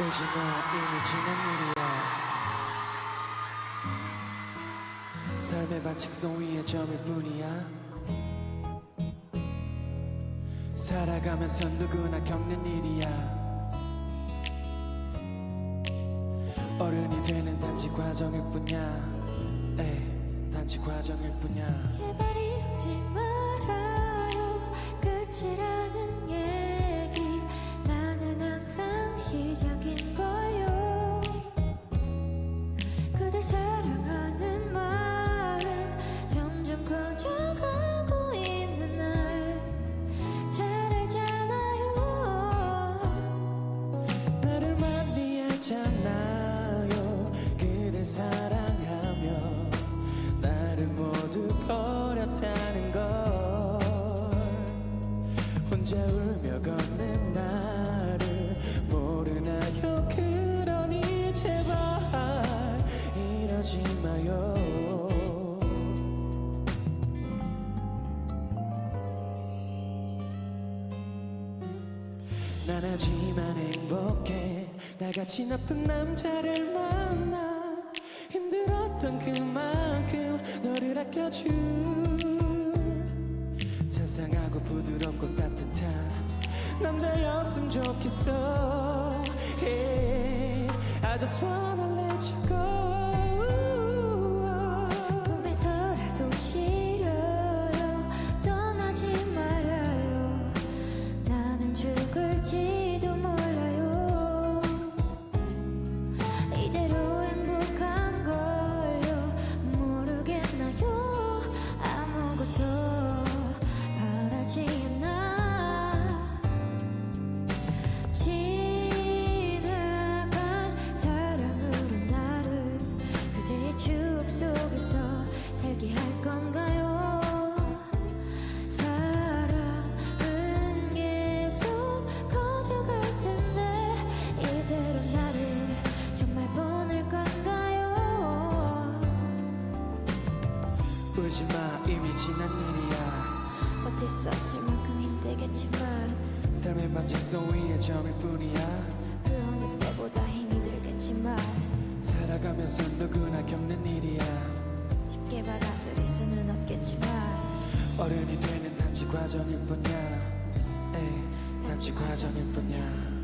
오지 마 이미 지난 일이야. 삶의 반칙성 위에 점일 뿐이야. 살아가면서 누구나 겪는 일이야. 어른이 되는 단지 과정일 뿐이야. 에이, 단지 과정일 뿐이야. 제발 이러지 말아요. 끝이라 사랑하며 나를 모두 버렸다는 걸. 혼자 울며 걷는 나를 모르나요? 그러니 제발 이러지 마요. 난 하지만 행복해. 나같이 나쁜 남자를 만나 힘들었던 그만큼 너를 아껴준 자상하고 부드럽고 따뜻한 남자였으면 좋겠어. Hey, I just wanna 울지 마 이미 지난 일이야. 버틸 수 없을 만큼 힘들겠지만 삶의 반지성 위에 점일 뿐이야. 그 어느 때보다 힘이 들겠지만 살아가면서 누구나 겪는 일이야. 쉽게 받아들일 수는 없겠지만 어른이 되는 단지 과정일 뿐이야. 에이, 단지 과정일 뿐이야